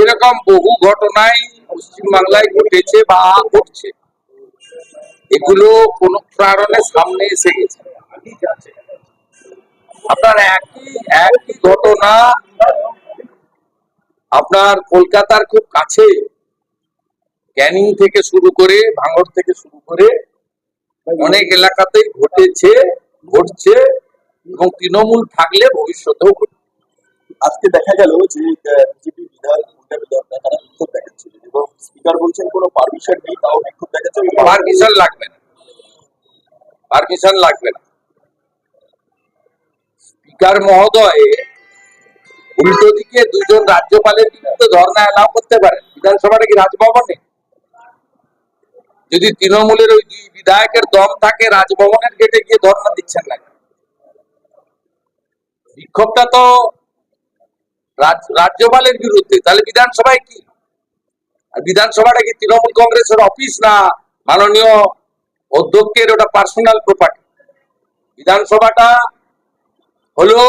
এরকম বহু ঘটনাই পশ্চিমবাংলায় ঘটেছে বা ঘটছে। এগুলো কোন কারণে সামনে এসে গেছে। আপনার একই একই ঘটনা আপনার কলকাতার খুব কাছে। ক্যানিং থেকে শুরু করে, ভাঙড় থেকে শুরু করে অনেক এলাকাতেই ঘটেছে, ঘটছে এবং তৃণমূল থাকলে ভবিষ্যতেও ঘটবে। আজকে দেখা গেল যে বিজেপি বিধায়ক মহিলা বিধায়করা তারা বিক্ষোভ দেখাচ্ছিল এবং স্পিকার বলছেন কোনো পারমিশন নেই, তাও বিক্ষোভ দেখাচ্ছে। পারমিশন লাগবে না। পারমিশন লাগবে না। স্পিকার মহোদয় উল্টো দিকে দুজন রাজ্যপালের বিরুদ্ধে ধর্ণা এলাও করতে পারেন বিধানসভাটা কি রাজভবনে? যদি তৃণমূলের ওই দুই বিধায়কের দম থাকে, রাজভবনের গেটে গিয়ে ধর্ণা দিচ্ছেন না বিক্ষোভটা তো রাজ্যপালের বিরুদ্ধে, তাহলে বিধানসভায় কি? আর বিধানসভাটা কি তৃণমূল কংগ্রেসের অফিস না মাননীয় অধ্যক্ষের ওটা পার্সোনাল প্রপার্টি? বিধানসভাটা হলো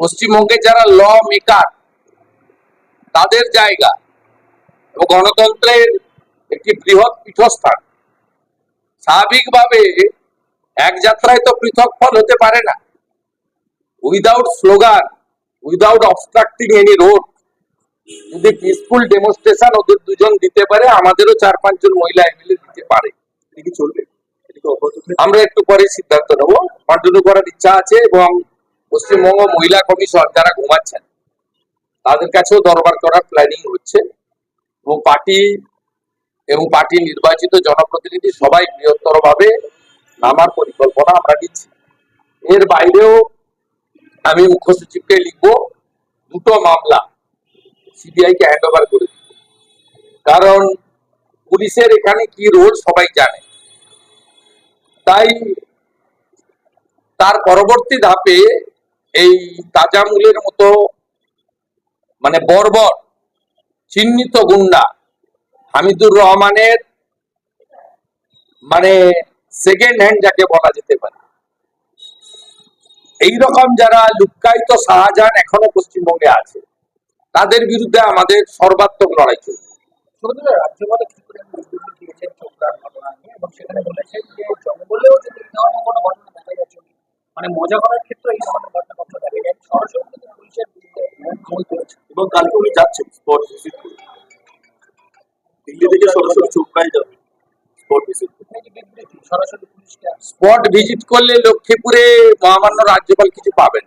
পশ্চিমবঙ্গে যারা ল মেকার, তাদের জায়গা এবং গণতন্ত্রের একটি বৃহৎ পীঠস্থান। স্বাভাবিকভাবে এক যাত্রায় তো পৃথক ফল হতে পারে না। Without slogan without obstructing any road যদি পিসফুল ডেমনস্ট্রেশন ওদের দুজন দিতে পারে, আমাদেরও চার পাঁচজন মহিলা এমএলএ দিতে পারে। এটা কি চলবে? আমরা একটু পরে সিদ্ধান্ত নেব। কন্টিনিউ করার ইচ্ছা আছে এবং পশ্চিমবঙ্গ মহিলা কমিশন যারা ঘুমাচ্ছেন, তাদের কাছেও দরবার করার প্ল্যানিং হচ্ছে। এবং পার্টি এবং পার্টি নির্বাচিত জনপ্রতিনিধি সবাই বৃহত্তর ভাবে নামার পরিকল্পনা আমরা নিচ্ছি। এর বাইরেও আমি মুখ্য সচিবকে লিখব দুটো মামলা সিবিআই কে হ্যান্ড ওভার করে দিব। কারণ পুলিশের এখানে কি রোল সবাই জানে। তাই তার পরবর্তী ধাপে এই তাজামুলের মতো মানে বর্বর চিহ্নিত গুন্ডা হামিদুর রহমানের মানে সেকেন্ড হ্যান্ড যাকে বলা যেতে পারে। এই রকম যারা লুক্কায়িত শাহজাহান এখনও পশ্চিমবঙ্গে আছে তাদের বিরুদ্ধে আমাদের সর্বাত্মক লড়াই চোপড়ার ঘটনা নিয়ে এবং সেখানে বলেছেন যে জঙ্গলেও যদি এই ধরনের কোনো ঘটনা দেখা যাচ্ছে মানে মজা করার ক্ষেত্রে এই ধরনের ঘটনা ঘটনা দেখা যায় সরাসরি পুলিশের বিরুদ্ধে আমল করেছে এবং কালকে উনি যাচ্ছেন স্পট ভিজিট দিল্লি থেকে সরাসরি চোপড়ায় যাবেন। স্পট ভিজিট করলে লক্ষ্মীপুরে মহামান্য রাজ্যপাল কিছু পাবেন।